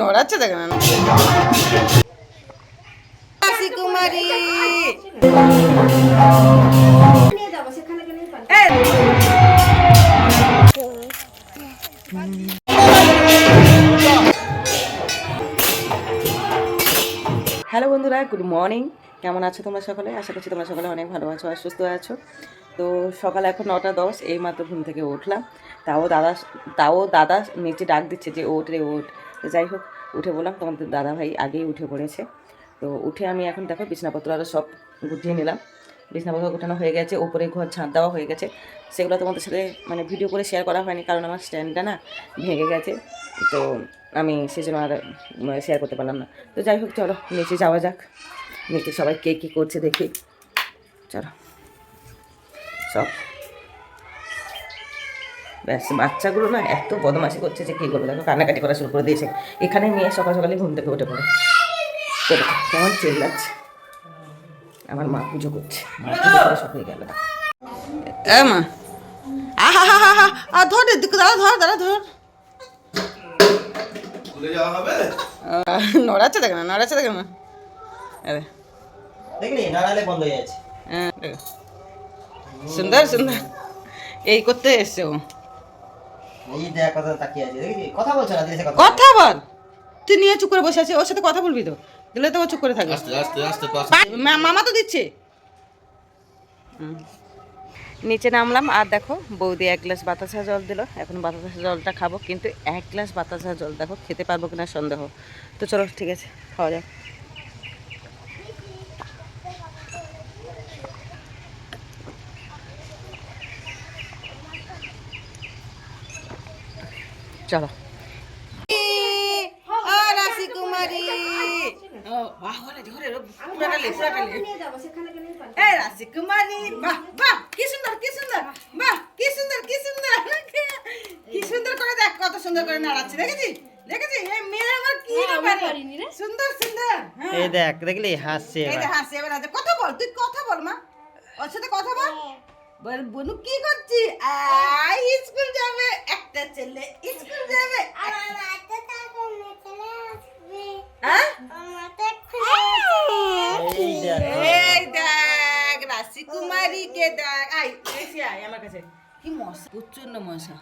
নড়াচ্ছে দেখে না কুমারী হ্যালো বন্ধুরা গুড মর্নিং কেমন আছো তোমরা সকলে? আশা করছি তোমরা সকলে অনেক ভালো আছো আর সুস্থ আছো। তো সকাল এখন নটা দশ এই মাত্র ঘুম থেকে উঠলাম। তাও দাদা তাও দাদা নিচে ডাক দিচ্ছে যে ওঠ রে ওঠ। তো যাই হোক, উঠে বললাম তোমাদের দাদা ভাই আগেই উঠে পড়েছে। তো উঠে আমি এখন দেখো বিছনাপত্র আরও সব গুছিয়ে নিলাম। বিছনাপত্র গোটানো হয়ে গেছে, ওপরে ঘর ছাদ দেওয়া হয়ে গেছে। সেগুলো তোমাদের সাথে মানে ভিডিও করে শেয়ার করা হয়নি, কারণ আমার স্ট্যান্ডটা না ভেঙে গেছে। তো আমি সেজন্য আর শেয়ার করতে পারলাম না। তো যাই হোক, চলো নিচে যাওয়া যাক। নিচে সবাই কে কী করছে দেখি। চলো। সব ব্যাস বাচ্চাগুলো না এত বদমাশি করছে যে কী করব? দেখো কান্নাকাটি করা শুরু করে দিয়েছে। এখানে মেয়ে সকাল সকালে ঘুম থেকে উঠে পড়ে। তো কেমন চিল্লাচ্ছে। আমার মা পুজো করছে। মা পুজো করে সব হয়ে গেল। মা। আহা হা হা হা ধর দাদা ধর। দাদা ধর নড়াচ্ছে দেখে না নড়াচ্ছে দেখে না আরে দেখলি? নাড়ালে বন্ধ হয়ে যাচ্ছে। হ্যাঁ, সুন্দর সুন্দর। এই করতে এসছে ও। এই দেখ কথা তাকিয়ে আছে কথা বলছো না দিলে কথা কথা বল। তুই নিয়ে চুপ করে বসে আছিস ওর সাথে কথা বলবি তো। দিলে তো ও চুপ করে থাকবে। আস্তে আস্তে আস্তে মামা তো দিচ্ছে। নিচে নামলাম আর দেখো বৌদি এক গ্লাস বাতাসা জল দিল। এখন বাতাসা জলটা খাব কিন্তু এক গ্লাস বাতাসা জল দেখো খেতে পারব কিনা সন্দেহ। তো চলো ঠিক আছে খাওয়া যাক। চলো। কুমারী। রাশি বাহ বাহ কি সুন্দর কি সুন্দর বাহ কি সুন্দর কি সুন্দর কি সুন্দর করে দেখ কত সুন্দর করে নাড়াচ্ছে দেখেছি? দেখেছি? এই মেয়ে আমার কি সুন্দর সুন্দর হ্যাঁ। এই দেখ দেখলি? হাসছে এই এবার। যে হাসি এবার আছে কথা বল তুই কথা বল মা। ওর সাথে কথা বল। বল বনু কি করছি আই স্কুল যাবে একটা ছেলে স্কুল যাবে হ্যাঁ এই দেখ এই দেখ রাশি আই এসে আয় আমার কাছে কি মশা প্রচণ্ড মশা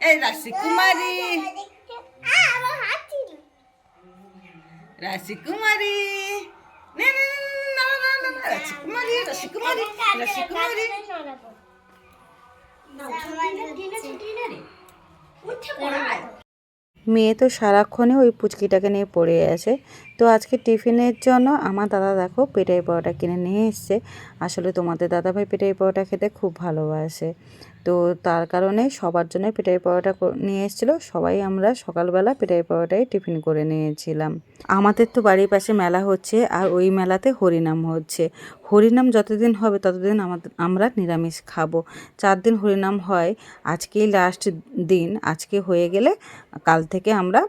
এই রাশি কুমারী রাশি কুমারী না না না না না না রাশি কুমারী রাশি কুমারী রাশি কুমারী মেয়ে তো সারাক্ষণে ওই পুচকিটাকে নিয়ে পড়ে আছে। তো আজকে টিফিনের জন্য আমার দাদা দেখো পেটাই পরোটা কিনে নিয়ে এসছে। আসলে তোমাদের দাদাভাই পেটাই পরোটা খেতে খুব ভালোবাসে। তো তার কারণে সবার জন্য পেটাই পরোটা নিয়ে এসেছিল। সবাই আমরা সকালবেলা পেটাই পরোটাই টিফিন করে নিয়েছিলাম। আমাদের তো বাড়ির পাশে মেলা হচ্ছে আর ওই মেলাতে হরিনাম হচ্ছে। হরিনাম যতদিন হবে ততদিন আমাদের আমরা নিরামিষ খাব। চার দিন হরিনাম হয়। আজকেই লাস্ট দিন। আজকে হয়ে গেলে কাল থেকে আমরা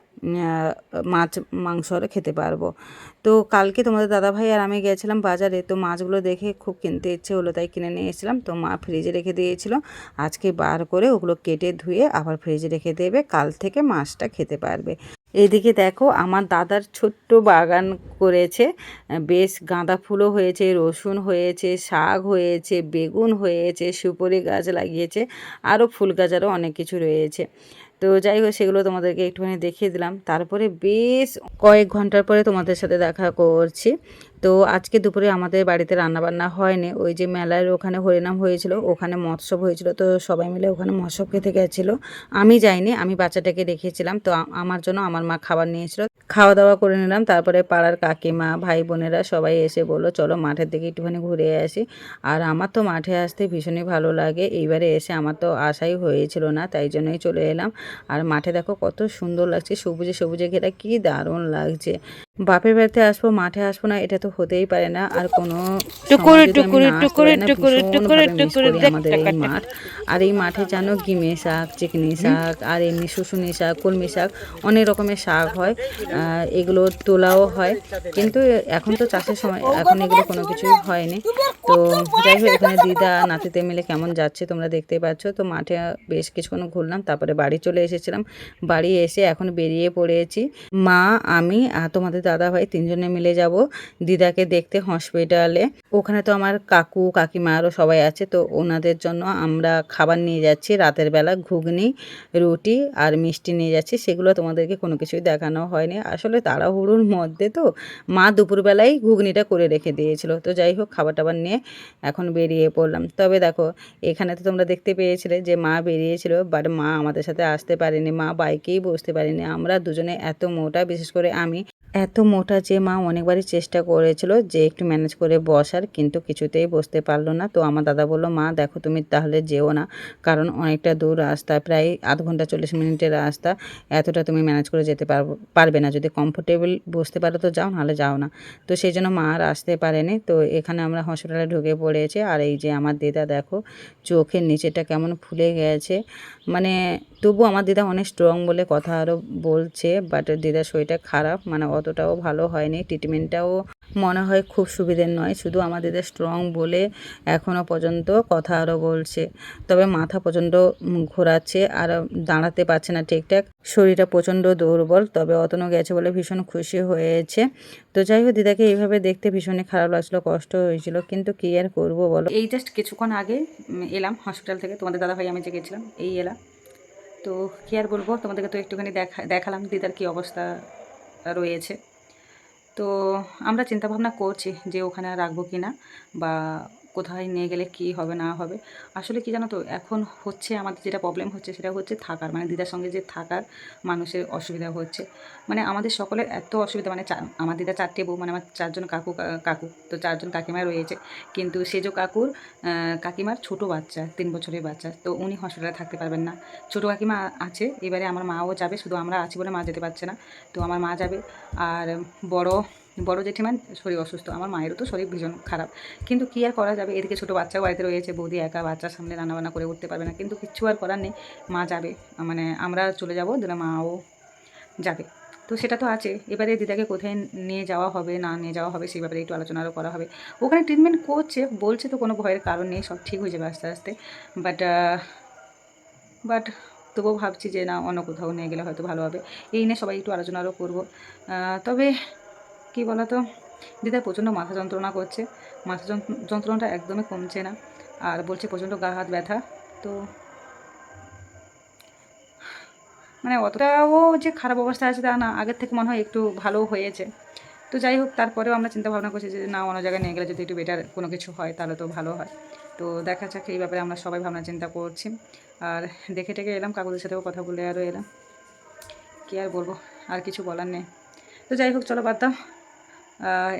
মাছ, মাংস আরও খেতে পারব। তো কালকে তোমাদের দাদাভাই আর আমি গেছিলাম বাজারে, তো মাছগুলো দেখে খুব কিনতে ইচ্ছে হলো, তাই কিনে নিয়ে এসেছিলাম। তো মা ফ্রিজে রেখে দিয়েছিল। আজকে বার করে ওগুলো কেটে ধুয়ে আবার ফ্রিজে রেখে দেবে, কাল থেকে মাছটা খেতে পারবে। এদিকে দেখো, আমার দাদার ছোট্ট বাগান করেছে, বেশ গাঁদা ফুলও হয়েছে, রসুন হয়েছে, শাক হয়েছে, বেগুন হয়েছে, সুপুরি গাছ লাগিয়েছে, আরও ফুল গাছ আরও অনেক কিছু রয়েছে। তো যাই হোক, সেগুলো তোমাদেরকে একটুখানি দেখিয়ে দিলাম। তারপরে বেশ কয়েক ঘণ্টার পরে তোমাদের সাথে দেখা করছি। তো আজকে দুপুরে আমাদের বাড়িতে রান্নাবান্না হয়নি। ওই যে মেলার ওখানে হরিনাম হয়েছিল, ওখানে মৎসব হয়েছিল, তো সবাই মিলে ওখানে মৎসব খেতে গেছিল। আমি যাইনি, আমি বাচ্চাটাকে রেখেছিলাম তো আমার জন্য আমার মা খাবার নিয়েছিল। খাওয়া দাওয়া করে নিলাম। তারপরে পাড়ার কাকিমা ভাই বোনেরা সবাই এসে বলল, চলো মাঠের দিকে একটুখানি ঘুরে আসি। আর আমার তো মাঠে আসতে ভীষণই ভালো লাগে। এইবারে এসে আমার তো আশাই হয়েছিল না, তাই জন্যই চলে এলাম। আর মাঠে দেখো কত সুন্দর লাগছে, সবুজে সবুজে ঘেরা, কি দারুণ লাগছে। বাপের বাড়িতে আসব মাঠে আসব না এটা তো হতেই পারে না। আর কোনো আমাদের এই মাঠ। আর এই মাঠে জানো গিমে শাক চিকনি শাক আর এমনি শুশুনি শাক কলমি শাক অনেক রকমের শাক হয়। এগুলো তোলাও হয়। কিন্তু এখন তো চাষের সময় এখন এগুলো কোনো কিছুই হয়নি। তো যাই হোক এখানে দিদা নাতিতে মিলে কেমন যাচ্ছে তোমরা দেখতেই পাচ্ছ। তো মাঠে বেশ কিছুক্ষণ ঘুরলাম তারপরে বাড়ি চলে এসেছিলাম। বাড়ি এসে এখন বেরিয়ে পড়েছি। মা আমি আর তোমাদের দাদা ভাই তিনজনে মিলে যাব দিদাকে দেখতে হসপিটালে। ওখানে তো আমার কাকু কাকিমারও সবাই আছে, তো ওনাদের জন্য আমরা খাবার নিয়ে যাচ্ছি, রাতের বেলা ঘুগনি, রুটি আর মিষ্টি নিয়ে যাচ্ছি। সেগুলো তোমাদেরকে কোনো কিছুই দেখানো হয়নি। আসলে তাড়াহুড়োর মধ্যে তো মা দুপুরবেলায় ঘুগনিটা করে রেখে দিয়েছিল। তো যাই হোক খাবার টাবার নিয়ে এখন বেরিয়ে পড়লাম। তবে দেখো, এখানে তো তোমরা দেখতে পেয়েছিলে যে মা বেরিয়েছিল বাট মা আমাদের সাথে আসতে পারেনি, মা বাইকেই বসতে পারেনি। আমরা দুজনে এত মোটা, বিশেষ করে আমি এত মোটা যে মা অনেকবারই চেষ্টা করেছিল যে একটু ম্যানেজ করে বসার, কিন্তু কিছুতেই বসতে পারল না। তো আমার দাদা বলল, মা, দেখো তুমি তাহলে যেও না, কারণ অনেকটা দূর রাস্তা, প্রায় আধ ঘণ্টা চল্লিশ মিনিটের রাস্তা, এতটা তুমি ম্যানেজ করে যেতে পারব না। যদি কমফোর্টেবল বসতে পারো তো যাও, নাহলে যাও না। তো সেই জন্য মা আর আসতে পারেনি। তো এখানে আমরা হসপিটালে ঢুকে পড়েছি, আর এই যে আমার দিদা, দেখো চোখের নিচেটা কেমন ফুলে গেছে। মানে তবু আমার দিদা অনেক স্ট্রং বলে কথা আরও বলছে বাট দিদার শরীরটা খারাপ মানে অতটাও ভালো হয়নি। ট্রিটমেন্টটাও মনে হয় খুব সুবিধের নয়। শুধু আমার দিদা স্ট্রং বলে এখনও পর্যন্ত কথা আরও বলছে। তবে মাথা প্রচণ্ড ঘোরাচ্ছে আর দাঁড়াতে পারছে না ঠিকঠাক। শরীরটা প্রচণ্ড দুর্বল, তবে অতনও গেছে বলে ভীষণ খুশি হয়েছে। তো যাই হোক, দিদাকে এইভাবে দেখতে ভীষণই খারাপ লাগছিল, কষ্ট হয়েছিল। কিন্তু কী আর করব বলো? এই জাস্ট কিছুক্ষণ আগে এলাম হসপিটাল থেকে। তোমাদের দাদা ভাই আমি যে গেছিলাম, এই এলাম। তো কী আর বলব? তোমাদেরকে তো একটুখানি দেখা, দেখালাম দিদার কী অবস্থা। রয়েছে। তো আমরা চিন্তাভাবনা করছি যে ওখানে রাখব কি না বা কোথায় নিয়ে গেলে কি হবে, না হবে। আসলে কি জানো তো, এখন হচ্ছে আমাদের যেটা প্রবলেম হচ্ছে সেটা হচ্ছে থাকার। মানে দিদার সঙ্গে যে থাকার মানুষের অসুবিধা হচ্ছে। মানে আমাদের সকলের এত অসুবিধা মানে আমার দিদা চারটে বউ মানে আমার চারজন কাকু কাকু, তো চারজন কাকিমা রয়েছে। কিন্তু সেজো কাকুর কাকিমার ছোট বাচ্চা, তিন বছরের বাচ্চা, তো উনি হসপিটালে থাকতে পারবেন না। ছোটো কাকিমা আছে, এবারে আমার মাও যাবে, শুধু আমরা আছি বলে মা যেতে পারছে না। তো আমার মা যাবে, আর বড় বড় জেঠিমার শরীর অসুস্থ। আমার মায়েরও তো শরীর ভীষণ খারাপ। কিন্তু কী আর করা যাবে? এদিকে ছোটো বাচ্চাও বাড়িতে রয়েছে, বৌদি একা, বাচ্চার সামনে রান্নাবান্না করে উঠতে পারবে না। কিন্তু কিচ্ছু আর করার নেই, মা যাবে। মানে আমরা চলে যাব, দিলে মাও যাবে। তো সেটা তো আছে। এবারে দিদাকে কোথায় নিয়ে যাওয়া হবে, না নিয়ে যাওয়া হবে, সেই ব্যাপারে একটু আলোচনা আরও করা হবে। ওখানে ট্রিটমেন্ট করছে, বলছে তো কোনো ভয়ের কারণ নেই, সব ঠিক হয়ে যাবে আস্তে আস্তে। বাট বাট তবুও ভাবছি যে না, অন্য কোথাও নিয়ে গেলে হয়তো ভালো হবে। এই নিয়ে সবাই একটু আলোচনা আরও করব তবে কী বলতো? দিদা প্রচণ্ড মাথা যন্ত্রণা করছে। মাথা যন্ত্র- যন্ত্রণাটা একদমই কমছে না। আর বলছে প্রচণ্ড গা হাত ব্যথা। তো মানে অতটাও যে খারাপ অবস্থা আছে তা না। আগের থেকে মনে হয় একটু ভালো হয়েছে। তো যাই হোক, তারপরেও আমরা চিন্তা ভাবনা করছি যে না, অন্য জায়গায় নিয়ে গেলে যদি একটু বেটার কোনো কিছু হয়, তাহলে তো ভালো হয়। তো দেখা যাক, এই ব্যাপারে আমরা সবাই ভাবনা চিন্তা করছি। আর দেখে টেকে এলাম, কাকুদের সাথেও কথা বলে আরও এলাম। কী আর বলব? আর কিছু বলার নেই। তো যাই হোক, চলো বাদ দাও।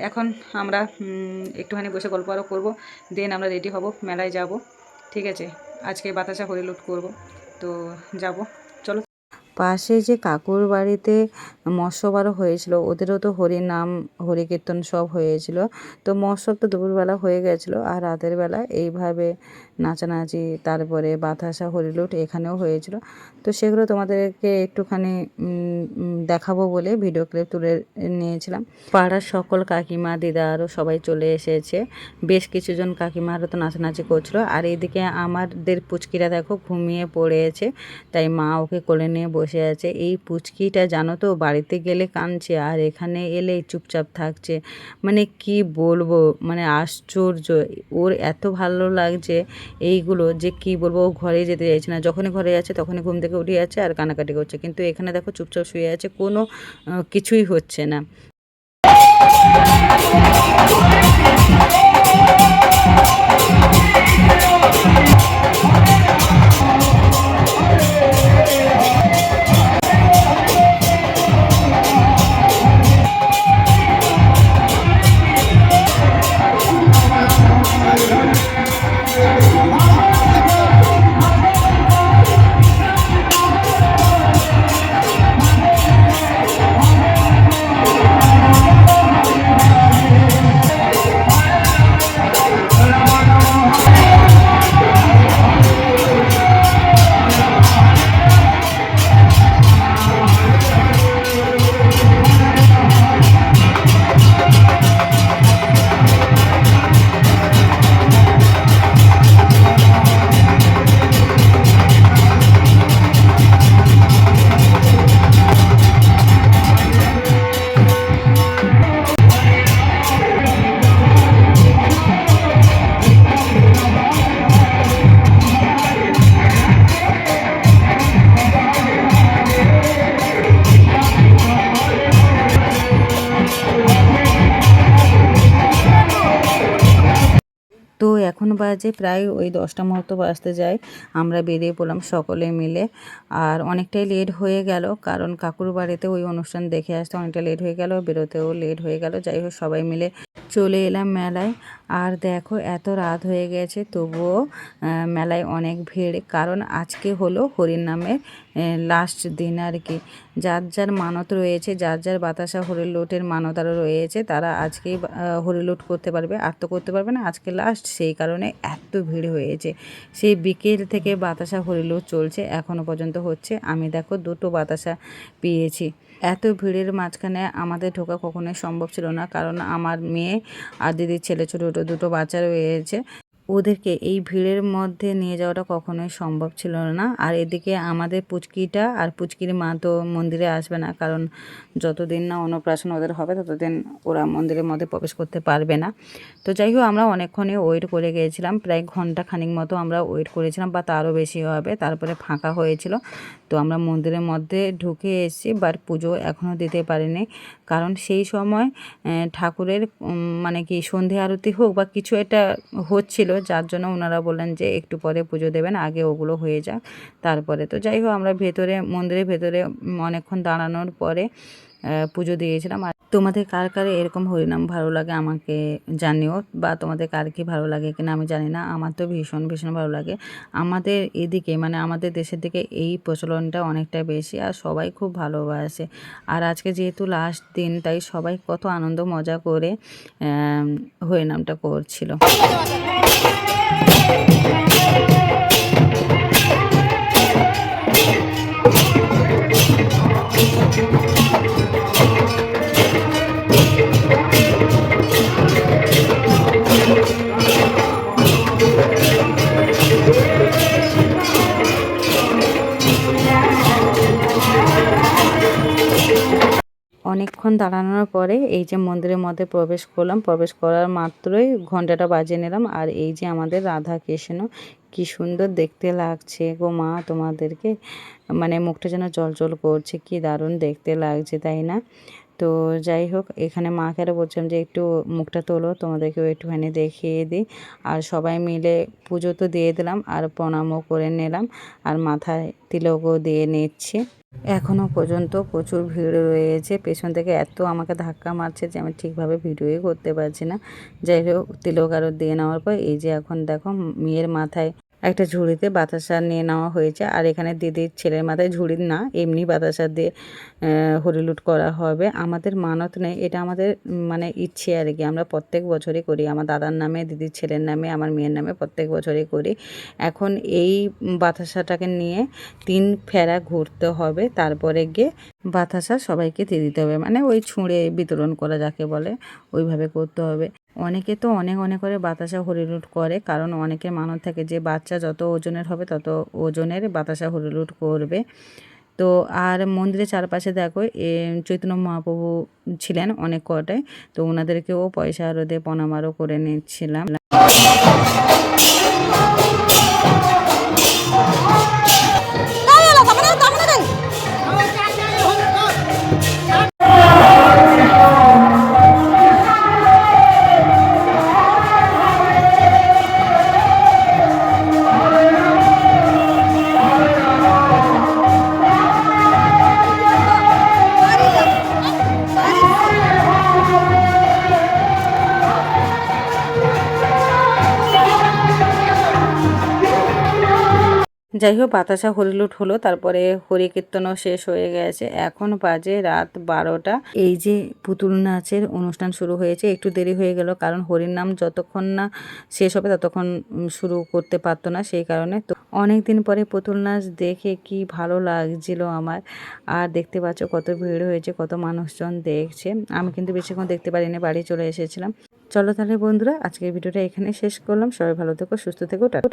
এখন আমরা একটুখানি বসে গল্প আরও করব দেন আমরা রেডি হব, মেলায় যাব, ঠিক আছে? আজকে বাতাসা হরিলুট করব, তো যাব। পাশে যে কাকুর বাড়িতে মৎস্যবারও হয়েছিল, ওদেরও তো হরি নাম হরি কীর্তন সব হয়েছিল। তো মৎস্য তো দুপুরবেলা হয়ে গেছিল আর রাতের বেলা এইভাবে নাচানাচি, তারপরে বাতাসা, হরিলুট এখানেও হয়েছিল। তো সেগুলো তোমাদেরকে একটুখানি দেখাবো বলে ভিডিও ক্লিপ তুলে নিয়েছিলাম। পাড়ার সকল কাকিমা, দিদা আরও সবাই চলে এসেছে। বেশ কিছুজন কাকিমা আরও তো নাচানাচি করছিল। আর এদিকে আমাদের পুচকিরা দেখো ঘুমিয়ে পড়েছে, তাই মা ওকে কোলে নিয়ে বসে আছে। এই পুচকিটা জানো তো, বাড়িতে গেলে কাঁদছে আর এখানে এলে চুপচাপ থাকছে। মানে কি বলব মানে আশ্চর্য। ওর এত ভালো লাগছে এইগুলো যে কি বলব, ও ঘরে যেতে চাইছে না। যখনই ঘরে যাচ্ছে তখনই ঘুম থেকে উঠে যাচ্ছে আর কানাকাটি করছে। কিন্তু এখানে দেখো চুপচাপ শুয়ে আছে, কোনো কিছুই হচ্ছে না। এখন বাজে প্রায় ওই দশটা মতো বাজতে যায়। আমরা বেরিয়ে পড়লাম সকলে মিলে। আর অনেকটাই লেট হয়ে গেল, কারণ কাকুর বাড়িতে ওই অনুষ্ঠান দেখে আসতে অনেকটা লেট হয়ে গেল, বেরোতেও লেট হয়ে গেল। যাই হোক, সবাই মিলে চলে এলাম মেলায়। আর দেখো, এত রাত হয়ে গেছে, তবুও মেলায় অনেক ভিড়। কারণ আজকে হলো হরির নামের লাস্ট দিন আর কি। যার যার মানত রয়েছে, যার যার বাতাসা হরিলুটের মানত আরও রয়েছে, তারা আজকেই হরিলুট করতে পারবে। আর তো করতে পারবে না, আজকে লাস্ট সেই কারণে এত ভিড় হয়েছে। সেই বিকেল থেকে বাতাসা হরিলুট চলছে এখনও পর্যন্ত হচ্ছে। আমি দেখো, দুটো বাতাসা পেয়েছি। এত ভিড়ের মাঝখানে আমাদের ঢোকা কখনোই সম্ভব ছিল না, কারণ আমার মেয়ে আর দিদির ছেলে ছোটো ছোটো দুটো বাচ্চা রয়েছে। ওদেরকে এই ভিড়ের মধ্যে নিয়ে যাওয়াটা কখনোই সম্ভব ছিল না। আর এদিকে আমাদের পুচকিটা আর পুচকির মা তো মন্দিরে আসবে না, কারণ যতদিন না অন্নপ্রাশন ওদের হবে, ততদিন ওরা মন্দিরের মধ্যে প্রবেশ করতে পারবে না। তো যাই হোক, আমরা অনেকক্ষণই ওয়েট করে গিয়েছিলাম। প্রায় ঘণ্টা খানিক মতো আমরা ওয়েট করেছিলাম, বা তারও বেশি হবে, তারপরে ফাঁকা হয়েছিল। তো আমরা মন্দিরের মধ্যে ঢুকে এসেছি বাট পুজো এখনও দিতে পারিনি। কারণ সেই সময় ঠাকুরের মানে কি সন্ধে আরতি হোক বা কিছু একটা হচ্ছিল, যার জন্য ওনারা বললেন যে একটু পরে পুজো দেবেন, আগে ওগুলো হয়ে যাক, তারপরে তো যাই হোক, আমরা ভেতরে, মন্দিরের ভেতরে অনেকক্ষণ দাঁড়ানোর পরে পুজো দিয়েছিলাম। তোমাদের কার কার এরকম হরিনাম ভালো লাগে আমাকে জানিও? বা তোমাদের কার কি ভালো লাগে কিনা আমি জানি না। আমার তো ভীষণ ভীষণ ভালো লাগে। আমাদের এদিকে মানে আমাদের দেশের দিকে এই প্রচলনটা অনেকটা বেশি আর সবাই খুব ভালোবাসে। আর আজকে যেহেতু লাস্ট দিন, তাই সবাই কত আনন্দ, মজা করে হরিনামটা করছিল। অনেকক্ষণ দাঁড়ানোর পরে এই যে মন্দিরের মধ্যে প্রবেশ করলাম, প্রবেশ করার মাত্রই ঘন্টাটা বাজিয়ে নিলাম। আর এই যে আমাদের রাধা কৃষ্ণ কি সুন্দর দেখতে লাগছে গো মা তোমাদেরকে। মানে মুখটা যেন জল করছে, কি দারুণ দেখতে লাগছে, তাই না? তো যাই হোক, এখানে মাকে আরও বলছিলাম যে একটু মুখটা তোলো, তোমাদেরকেও একটুখানি দেখিয়ে দিই। আর সবাই মিলে পুজো তো দিয়ে দিলাম, আর প্রণামও করে নিলাম, আর মাথায় তিলকও দিয়ে নিচ্ছি। এখনও পর্যন্ত প্রচুর ভিড় রয়েছে। পেছন থেকে এত আমাকে ধাক্কা মারছে যে আমি ঠিকভাবে ভিডিওই করতে পারছি না। যাই হোক, তিলক আরও দিয়ে নেওয়ার পর এই যে এখন দেখো মেয়ের মাথায় একটা ঝুড়িতে বাতাসা নিয়ে নেওয়া হয়েছে। আর এখানে দিদির ছেলের মাথায় ঝুড়ি না, এমনি বাতাসা দিয়ে হরিলুট করা হবে। আমাদের মানত নেই, এটা আমাদের মানে ইচ্ছে আর কি। আমরা প্রত্যেক বছরই করি। আমার দাদার নামে, দিদির ছেলের নামে, আমার মেয়ের নামে প্রত্যেক বছরই করি। এখন এই বাতাসাটাকে নিয়ে তিন ফেরা ঘুরতে হবে। তারপরে গিয়ে বাতাসা সবাইকে দিয়ে দিতে হবে। মানে ওই ছুঁড়ে বিতরণ করা যাকে বলে, ওইভাবে করতে হবে। অনেকে তো অনেক অনেক করে বাতাসা হরিলুট করে, কারণ অনেকের মানত থাকে যে বাচ্চা যত ওজনের হবে, তত ওজনের বাতাসা হরিলুট করবে। তো আর মন্দিরের চারপাশে দেখো, এ, চৈতন্য মহাপ্রভু ছিলেন অনেক কটায়, তো ওনাদেরকেও পয়সা আরও দিয়ে পনামারও করে নিচ্ছিলাম। যাই হোক, বাতাসা হরিলুট হলো, তারপরে হরি কীর্তনও শেষ হয়ে গেছে। এখন বাজে রাত বারোটা। এই যে পুতুল নাচের অনুষ্ঠান শুরু হয়েছে, একটু দেরি হয়ে গেল, কারণ হরির নাম যতক্ষণ না শেষ হবে, ততক্ষণ শুরু করতে পারতো না, সেই কারণে তো অনেক দিন পরে পুতুল নাচ দেখে কি ভালো লাগছিল আমার। আর দেখতে পাচ্ছ কত ভিড় হয়েছে, কত মানুষজন দেখছে। আমি কিন্তু বেশিক্ষণ দেখতে পারিনি, বাড়ি চলে এসেছিলাম। চলো তাহলে বন্ধুরা, আজকের ভিডিওটা এখানে শেষ করলাম। সবাই ভালো থেকো, সুস্থ থেকো, টাটা।